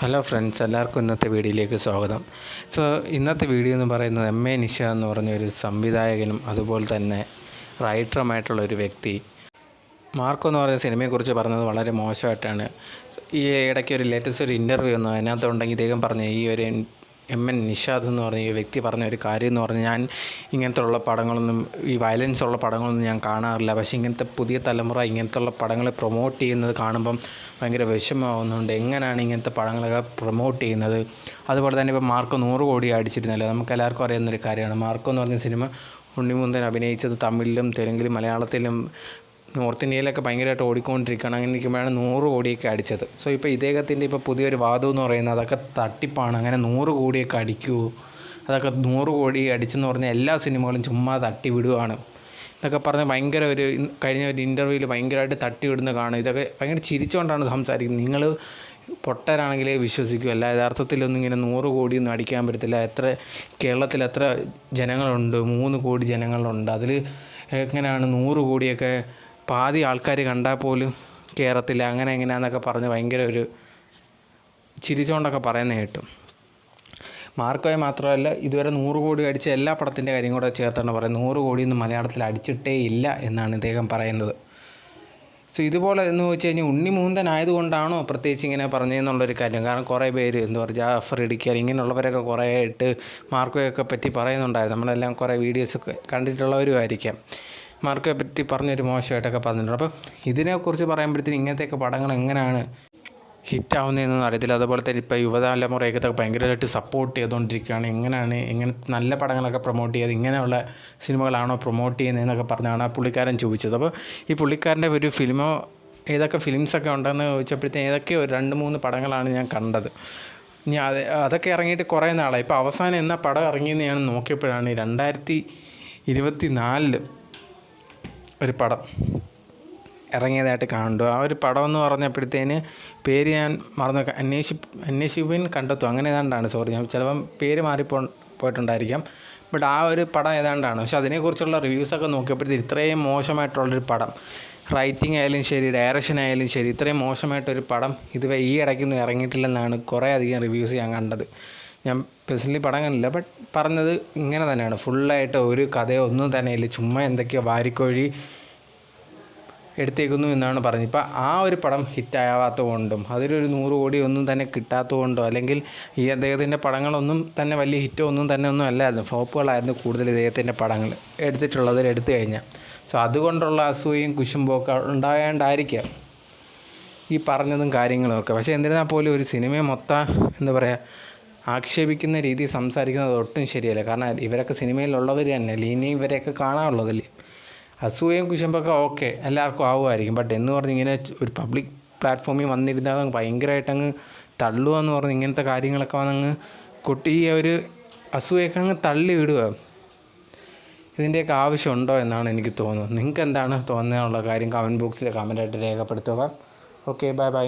Hello friends എല്ലാവർക്കും ഇന്നത്തെ വീഡിയോയിലേക്ക് സ്വാഗതം. സോ ഇന്നത്തെ വീഡിയോ എന്ന് പറയുന്നത് എം എ നിഷ എന്ന് പറഞ്ഞ ഒരു സംവിധായകനും അതുപോലെ തന്നെ റൈറ്ററുമായിട്ടുള്ള ഒരു വ്യക്തി. മാർക്കോ എന്ന് പറയുന്ന സിനിമയെക്കുറിച്ച് പറഞ്ഞത് വളരെ മോശമായിട്ടാണ്. ഈ ഇടയ്ക്ക് ഒരു ലേറ്റസ്റ്റ് ഒരു ഇന്റർവ്യൂ ഒന്നും അതിനകത്തുണ്ടെങ്കിൽ ഇദ്ദേഹം പറഞ്ഞു ഈ ഒരു എം എൻ നിഷാദ് എന്ന് പറഞ്ഞ ഈ വ്യക്തി പറഞ്ഞ ഒരു കാര്യം എന്ന് പറഞ്ഞാൽ ഞാൻ ഇങ്ങനത്തെ ഉള്ള പടങ്ങളൊന്നും ഈ വയലൻസ് ഉള്ള പടങ്ങളൊന്നും ഞാൻ കാണാറില്ല. പക്ഷേ ഇങ്ങനത്തെ പുതിയ തലമുറ ഇങ്ങനത്തെ ഉള്ള പടങ്ങൾ പ്രൊമോട്ട് ചെയ്യുന്നത് കാണുമ്പം ഭയങ്കര വിഷമമാവുന്നുണ്ട്. എങ്ങനെയാണ് ഇങ്ങനത്തെ പടങ്ങളൊക്കെ പ്രൊമോട്ട് ചെയ്യുന്നത്? അതുപോലെ തന്നെ ഇപ്പോൾ മാർക്കോ നൂറ് കോടി അടിച്ചിരുന്നല്ലോ. നമുക്ക് എല്ലാവർക്കും അറിയാവുന്നൊരു കാര്യമാണ്. മാർക്കോ എന്ന് പറഞ്ഞ സിനിമ ഉണ്ണിമുന്തൻ അഭിനയിച്ചത് തമിഴിലും തെലുങ്കിലും മലയാളത്തിലും നോർത്ത് ഇന്ത്യയിലൊക്കെ ഭയങ്കരമായിട്ട് ഓടിക്കൊണ്ടിരിക്കുകയാണ്. അങ്ങനെ ഇരിക്കുമ്പോഴാണ് നൂറ് കോടിയൊക്കെ അടിച്ചത്. സോ ഇപ്പോൾ ഇദ്ദേഹത്തിന്റെ ഇപ്പോൾ പുതിയൊരു വാദം എന്ന് പറയുന്നത് അതൊക്കെ തട്ടിപ്പാണ്. അങ്ങനെ നൂറ് കോടിയൊക്കെ അടിക്കൂ. അതൊക്കെ നൂറ് കോടി അടിച്ചെന്ന് പറഞ്ഞാൽ എല്ലാ സിനിമകളും ചുമ്മാ തട്ടി വിടുവാണ് എന്നൊക്കെ പറഞ്ഞ് ഭയങ്കര ഒരു കഴിഞ്ഞ ഒരു ഇന്റർവ്യൂവിൽ ഭയങ്കരമായിട്ട് തട്ടി വിടുന്ന കാണും. ഇതൊക്കെ ഭയങ്കര ചിരിച്ചുകൊണ്ടാണ് സംസാരിക്കുന്നത്. നിങ്ങൾ പൊട്ടരാണെങ്കിലേ വിശ്വസിക്കൂ. അല്ല യഥാർത്ഥത്തിലൊന്നും ഇങ്ങനെ നൂറ് കോടിയൊന്നും അടിക്കാൻ പറ്റത്തില്ല. എത്ര കേരളത്തിൽ എത്ര ജനങ്ങളുണ്ട്? മൂന്ന് കോടി ജനങ്ങളുണ്ട്. അതിൽ എങ്ങനെയാണ് നൂറ് കോടിയൊക്കെ പാതി ആൾക്കാർ കണ്ടാൽ പോലും കയറത്തില്ല അങ്ങനെ എങ്ങനെയാണെന്നൊക്കെ പറഞ്ഞ് ഭയങ്കര ഒരു ചിരിച്ചുകൊണ്ടൊക്കെ പറയുന്ന കേട്ടു. മാർക്കോയെ മാത്രമല്ല ഇതുവരെ നൂറ് കോടി അടിച്ച എല്ലാ പടത്തിന്റെ കാര്യം കൂടെ ചേർത്താണ് പറയുന്നത് നൂറ് കോടിയൊന്നും മലയാളത്തിൽ അടിച്ചിട്ടേ ഇല്ല എന്നാണ് ഇദ്ദേഹം പറയുന്നത്. സോ ഇതുപോലെ എന്ന് വെച്ച് കഴിഞ്ഞാൽ ഉണ്ണിമൂന്തനായതുകൊണ്ടാണോ പ്രത്യേകിച്ച് ഇങ്ങനെ പറഞ്ഞതെന്നുള്ളൊരു കാര്യം. കാരണം കുറേ പേര് എന്താ പറയുക ജാഫർ ഇടിക്കൽ ഇങ്ങനെയുള്ളവരൊക്കെ കുറേ ആയിട്ട് മാർക്കോയൊക്കെ പറ്റി പറയുന്നുണ്ടായിരുന്നു. നമ്മളെല്ലാം കുറേ വീഡിയോസൊക്കെ കണ്ടിട്ടുള്ളവരും ആയിരിക്കാം മാർക്കോയെ പറ്റി പറഞ്ഞൊരു മോശമായിട്ടൊക്കെ പറഞ്ഞിട്ടുണ്ട്. അപ്പം ഇതിനെക്കുറിച്ച് പറയുമ്പോഴത്തേന് ഇങ്ങനത്തെയൊക്കെ പടങ്ങൾ എങ്ങനെയാണ് ഹിറ്റാവുന്നതെന്നൊന്നും അറിയത്തില്ല. അതുപോലെ തന്നെ ഇപ്പോൾ യുവതലമുറയൊക്കെ ഭയങ്കരമായിട്ട് സപ്പോർട്ട് ചെയ്തുകൊണ്ടിരിക്കുകയാണ്. എങ്ങനെയാണ് ഇങ്ങനെ നല്ല പടങ്ങളൊക്കെ പ്രൊമോട്ട് ചെയ്ത് ഇങ്ങനെയുള്ള സിനിമകളാണോ പ്രൊമോട്ട് ചെയ്യുന്നതെന്നൊക്കെ പറഞ്ഞാണ് ആ പുള്ളിക്കാരൻ ചോദിച്ചത്. അപ്പോൾ ഈ പുള്ളിക്കാരന്റെ ഒരു ഫിലിമോ ഏതൊക്കെ ഫിലിംസൊക്കെ ഉണ്ടെന്ന് ചോദിച്ചപ്പോഴത്തേക്കും ഏതൊക്കെ ഒരു രണ്ട് മൂന്ന് പടങ്ങളാണ് ഞാൻ കണ്ടത്. ഞാൻ അത് അതൊക്കെ ഇറങ്ങിയിട്ട് കുറേ നാളായി. ഇപ്പോൾ അവസാനം എന്നാ പടം ഇറങ്ങിയെന്ന് ഞാൻ നോക്കിയപ്പോഴാണ് രണ്ടായിരത്തി ഇരുപത്തി നാലിൽ ഒരു പടം ഇറങ്ങിയതായിട്ട് കണ്ടു ആ ഒരു പടം എന്ന് പറഞ്ഞപ്പോഴത്തേന് പേര് ഞാൻ മറന്നു അന്വേഷി അന്വേഷിപ്പിൻ കണ്ടെത്തും. അങ്ങനെ ഏതാണ്ടാണ്? സോറി ഞാൻ ചിലപ്പം പേര് മാറിപ്പോ പോയിട്ടുണ്ടായിരിക്കാം. ബട്ട് ആ ഒരു പടം ഏതാണ്ടാണ്? പക്ഷെ അതിനെക്കുറിച്ചുള്ള റിവ്യൂസൊക്കെ നോക്കിയപ്പോഴത്തേക്ക് ഇത്രയും മോശമായിട്ടുള്ളൊരു പടം. റൈറ്റിംഗ് ആയാലും ശരി ഡയറക്ഷൻ ആയാലും ശരി ഇത്രയും മോശമായിട്ടൊരു പടം ഇതുവരെ ഈ ഇടയ്ക്കൊന്നും ഇറങ്ങിയിട്ടില്ലെന്നാണ് കുറേ അധികം റിവ്യൂസ് ഞാൻ കണ്ടത്. ഞാൻ പേഴ്സണലി പടം കണ്ടില്ല ബട്ട് പറഞ്ഞത് ഇങ്ങനെ തന്നെയാണ്. ഫുള്ളായിട്ട് ഒരു കഥയോ ഒന്നും തന്നെ ഇല്ല. ചുമ്മാ എന്തൊക്കെയോ വാരിക്കോഴി എടുത്തേക്കുന്നു എന്നാണ് പറഞ്ഞത്. ഇപ്പം ആ ഒരു പടം ഹിറ്റാവാത്തത് കൊണ്ടും അതിലൊരു നൂറ് കോടി ഒന്നും തന്നെ കിട്ടാത്തത് കൊണ്ടോ അല്ലെങ്കിൽ ഈ അദ്ദേഹത്തിന്റെ പടങ്ങളൊന്നും തന്നെ വലിയ ഹിറ്റോ ഒന്നും തന്നെ ഒന്നും അല്ലായിരുന്നു. ഫ്ലോപ്പുകളായിരുന്നു കൂടുതൽ ഇദ്ദേഹത്തിന്റെ പടങ്ങൾ എടുത്തിട്ടുള്ളതിൽ എടുത്തു കഴിഞ്ഞാൽ. സോ അതുകൊണ്ടുള്ള അസൂയയും കുശുമ്പൊക്കെ ഉണ്ടായതുകൊണ്ടായിരിക്കാം ഈ പറഞ്ഞതും കാര്യങ്ങളും ഒക്കെ. പക്ഷേ എന്നിരുന്നാൽ പോലും ഒരു സിനിമയെ മൊത്തം എന്താ പറയുക ആക്ഷേപിക്കുന്ന രീതി സംസാരിക്കുന്നത് ഒട്ടും ശരിയല്ല. കാരണം ഇവരൊക്കെ സിനിമയിലുള്ളവർ തന്നെ. ഇനി ഇവരെയൊക്കെ കാണാനുള്ളതല്ലേ അസൂയയും കുശുമ്പൊക്കെ ഓക്കെ. എല്ലാവർക്കും ആവുമായിരിക്കും. ബട്ട് എന്ന് പറഞ്ഞ് ഇങ്ങനെ ഒരു പബ്ലിക് പ്ലാറ്റ്ഫോമിൽ വന്നിരുന്നാൽ ഭയങ്കരമായിട്ട് അങ്ങ് തള്ളുക എന്ന് പറഞ്ഞ് ഇങ്ങനത്തെ കാര്യങ്ങളൊക്കെ വന്നങ്ങ് കുട്ടി ഒരു അസൂയൊക്കെ അങ്ങ് തള്ളി വിടുക ഇതിന്റെയൊക്കെ ആവശ്യമുണ്ടോ എന്നാണ് എനിക്ക് തോന്നുന്നത്. നിങ്ങൾക്ക് എന്താണ് തോന്നുന്നതിനുള്ള കാര്യം കമന്റ് ബോക്സിൽ കമന്റായിട്ട് രേഖപ്പെടുത്തുക. Okay bye bye